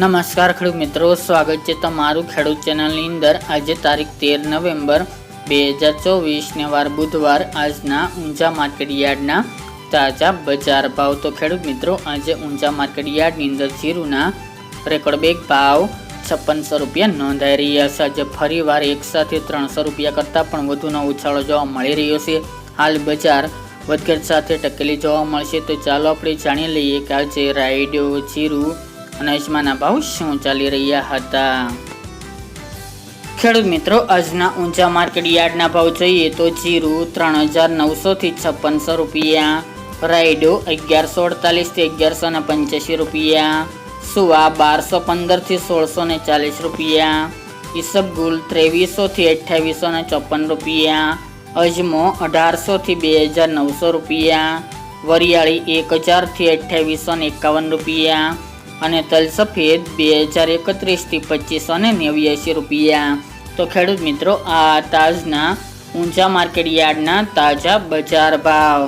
નમસ્કાર ખેડૂત મિત્રો, સ્વાગત છે તમારું ખેડૂત ચેનલની અંદર. આજે તારીખ તેર નવેમ્બર બે હજાર ચોવીસને વાર બુધવાર આજના ઊંઝા માર્કેટ યાર્ડના તાજા બજાર ભાવ. તો ખેડૂત મિત્રો, આજે ઊંઝા માર્કેટ યાર્ડની અંદર જીરુના રેકોર્ડ બેગ ભાવ છપ્પનસો રૂપિયા નોંધાઈ રહ્યા છે. આજે ફરીવાર એકસાથે ત્રણસો રૂપિયા કરતાં પણ વધુનો ઉછાળો જોવા મળી રહ્યો છે. હાલ બજાર વધઘટ સાથે ટકેલી જોવા મળશે. તો ચાલો આપણે જાણી લઈએ કે આજે રાયડો, જીરું અને અજમાના ભાવ શું ચાલી રહ્યા હતા? ખેડૂત મિત્રો, આજના ઊંચા માર્કેટ યાર્ડના ભાવ જોઈએ તો જીરું ત્રણ હજાર નવસોથી છપ્પનસો રૂપિયા, રાયડો અગિયારસો અડતાલીસથી અગિયારસો ને પંચ્યાસી રૂપિયા, સુવા બારસો પંદરથી સોળસો ને ચાલીસ રૂપિયા ઈસબગુલ ત્રેવીસોથી અઠ્યાવીસો ને ચોપન રૂપિયા, અજમો અઢારસોથી બે હજાર નવસો રૂપિયા, વરિયાળી એક હજારથી અઠ્યાવીસો ને એકાવન રૂપિયા અને તલ સફેદ બે હજાર એકત્રીસથી પચીસો ને નેવ્યાસી રૂપિયા. તો ખેડૂત મિત્રો, આ તાજના ઊંચા માર્કેટ યાર્ડના તાજા બજાર ભાવ.